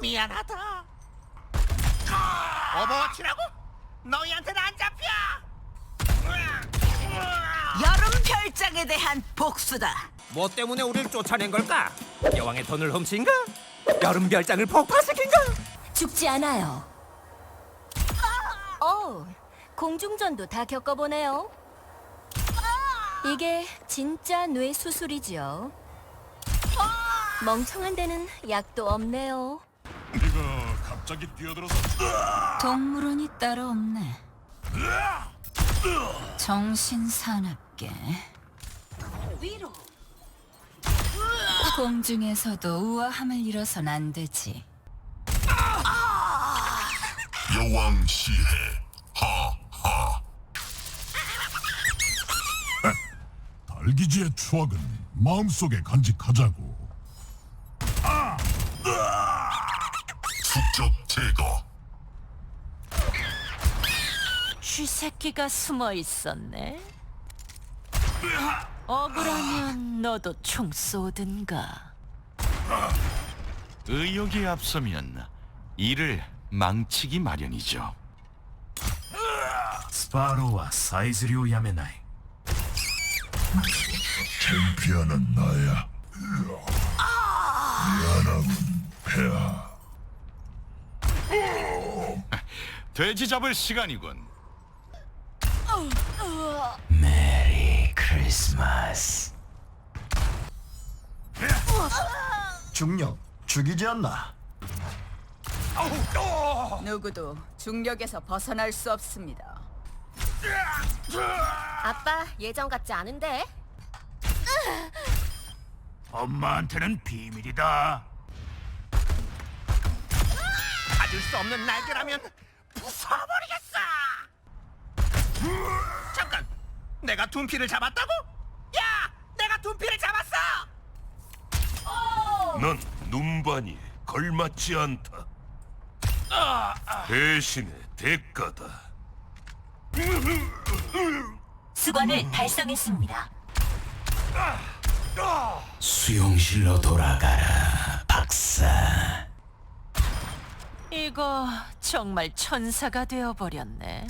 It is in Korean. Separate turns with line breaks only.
미안하다. 오버워치라고? 너희한테는 안 잡혀.
여름 별장에 대한 복수다.
뭐 때문에 우리를 쫓아낸 걸까? 여왕의 돈을 훔친가? 여름 별장을 폭파시킨가?
죽지 않아요. 어, 공중전도 다 겪어보네요. 이게 진짜 뇌 수술이지요. 멍청한 데는 약도 없네요.
네가 갑자기 뛰어들어서
동물원이 따로 없네. 정신 사납게.
위로.
공중에서도 우아함을 잃어선 안 되지.
여왕 시해 하하 달기지의 추억은 마음속에 간직하자고 축적 제거
쥐새끼가 숨어 있었네. 억울하면 너도 총 쏘든가.
의욕이 앞서면 일을 망치기 마련이죠.
スパローはさえずりをやめない
챔피언은 나야
돼지 잡을 시간이군.
메리 크리스마스
중력 죽이지 않나?
누구도 중력에서 벗어날 수 없습니다.
아빠 예전 같지 않은데?
엄마한테는 비밀이다
가질 수 없는 날개라면 부숴버리겠어. 잠깐, 내가 둔피를 잡았다고? 야, 내가 둔피를 잡았어.
넌 눈반이 걸맞지 않다 대신의 대가다
수관을 달성했습니다.
수용실로 돌아가라 박사
이거 정말 천사가 되어버렸네.